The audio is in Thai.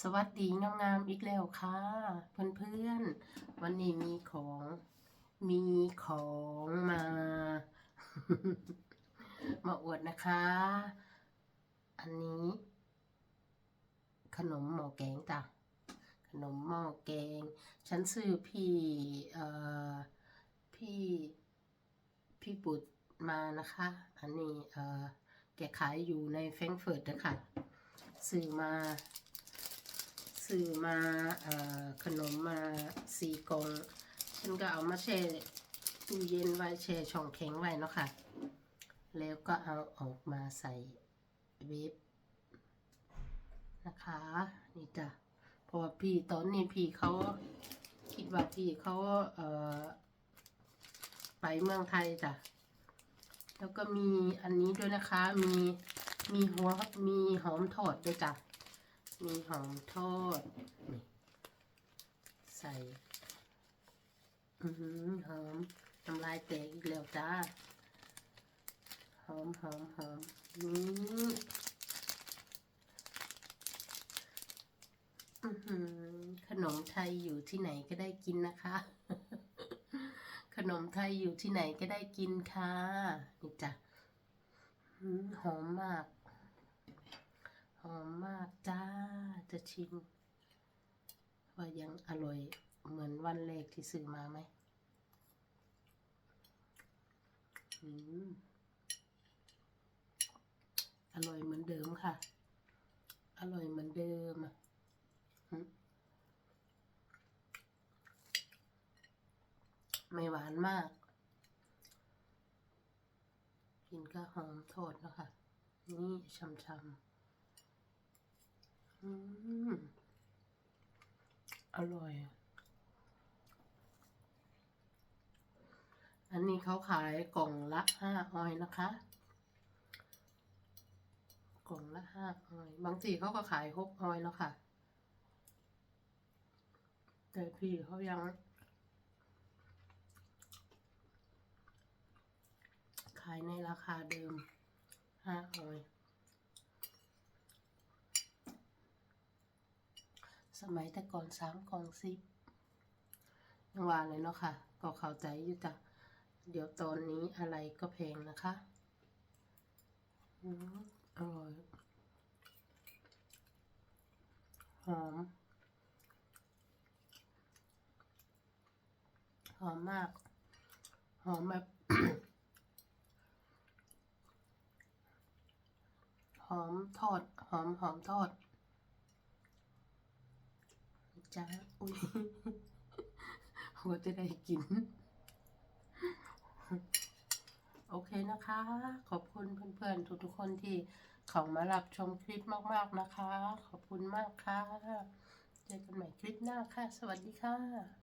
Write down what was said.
สวัสดีงามๆอีกแล้วค่ะ เพื่อนๆ วันนี้มีของมีของมา มาอวดนะคะ อันนี้ ขนมหม้อแกงจ้ะขนมหม้อแกง ฉันซื้อพี่เอ่อพี่พี่บุตรมานะคะ อันนี้เอ่อแกขายอยู่ในแฟรงก์เฟิร์ตนะคะซื้อมา ซื้อมาอขนมมาสี่กล่องฉันก็เอามาแช่ตู้เย็นไว้แช่ช่องแข็งไว้เนาะค่ะ แล้วก็เอาออกมาใส่เวฟนะคะ นี่จ้ะเพราะว่าพี่ตอนนี้พี่เขาคิดว่าพี่เขาเอ่อไปเมืองไทยจ้ะแล้วก็มีอันนี้ด้วยนะคะ มีมีหัวมีหอมทอดด้วยจ้ะ มีหอมทอดนี่ใส่อือหือหอมน้ำลายแตกอีกแล้วจ้า หอมหอมหอมนี่อือหือขนมไทยอยู่ที่ไหนก็ได้กินนะคะ ขนมไทยอยู่ที่ไหนก็ได้กินค่ะนี่จ้ะอืมหอมมาก หอมมากจ้าจะชิม ว่ายังอร่อยเหมือนวันแรกที่ซื้อมาไหมอืมอร่อยเหมือนเดิมค่ะ อร่อยเหมือนเดิมอะไม่หวานมาก กินก็หอมโทษเนาะคะนี่ช่ำๆ อร่อยอะอันนี้เขาขายกล่องละห้าออยนะคะ กล่องละห้าออย บางทีเขาก็ขายหกออยแล้วค่ะ แต่พี่เขายังขายในราคาเดิมห้าออย สมัยแต่ก่อนสามกองสิบยังว่าเลยเนาะค่ะ ก็เข้าใจอยู่จ้ะเดี๋ยวตอนนี้อะไรก็แพงนะคะอร่อยหอมหอมมาก หอมแบบหอมทอด หอมหอมทอด จ้าอุ้ยหัวจะได้กิน โอเคนะคะ ขอบคุณเพื่อนๆ ทุกๆคนที่เขามารับชมคลิปมากๆนะคะ ขอบคุณมากค่ะ เจอกันใหม่คลิปหน้าค่ะ สวัสดีค่ะ